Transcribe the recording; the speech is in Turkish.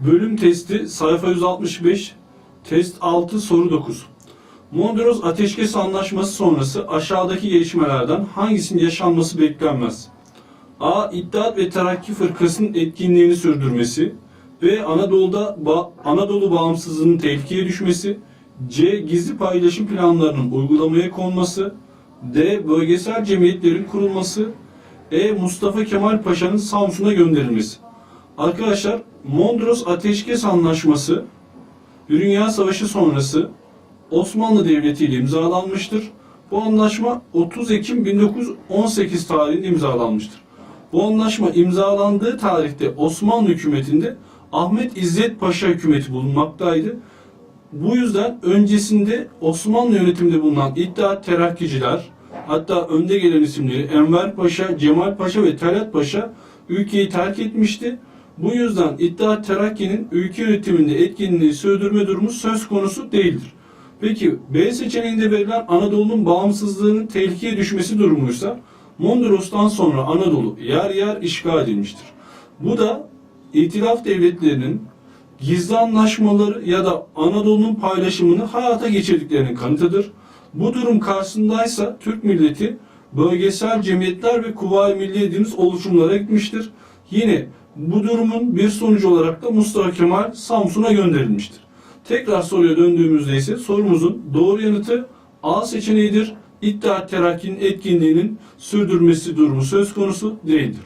Bölüm testi sayfa 165, test 6 soru 9. Mondros Ateşkes Anlaşması sonrası aşağıdaki gelişmelerden hangisinin yaşanması beklenmez? A. İttihat ve Terakki Fırkası'nın etkinliğini sürdürmesi. B. Anadolu'da ba- Anadolu bağımsızlığının tehlikeye düşmesi. C. Gizli paylaşım planlarının uygulamaya konması. D. Bölgesel cemiyetlerin kurulması. E. Mustafa Kemal Paşa'nın Samsun'a gönderilmesi. Arkadaşlar Mondros Ateşkes Anlaşması Dünya Savaşı sonrası Osmanlı Devleti ile imzalanmıştır. Bu anlaşma 30 Ekim 1918 tarihinde imzalanmıştır. Bu anlaşma imzalandığı tarihte Osmanlı hükümetinde Ahmet İzzet Paşa hükümeti bulunmaktaydı. Bu yüzden öncesinde Osmanlı yönetiminde bulunan İttihat Terakkiciler, hatta önde gelen isimleri Enver Paşa, Cemal Paşa ve Talat Paşa ülkeyi terk etmişti. Bu yüzden İttihat Terakki'nin ülke yönetiminde etkinliği sürdürme durumu söz konusu değildir. Peki B seçeneğinde verilen Anadolu'nun bağımsızlığının tehlikeye düşmesi durumuysa Mondros'tan sonra Anadolu yer yer işgal edilmiştir. Bu da İtilaf devletlerinin gizli anlaşmaları ya da Anadolu'nun paylaşımını hayata geçirdiklerinin kanıtıdır. Bu durum karşısındaysa Türk milleti bölgesel cemiyetler ve Kuvayi Milliye dediğimiz oluşumlara gitmiştir. Yine bu durumun bir sonucu olarak da Mustafa Kemal Samsun'a gönderilmiştir. Tekrar soruya döndüğümüzde ise sorumuzun doğru yanıtı A seçeneğidir. İttihat Terakki'nin etkinliğinin sürdürmesi durumu söz konusu değildir.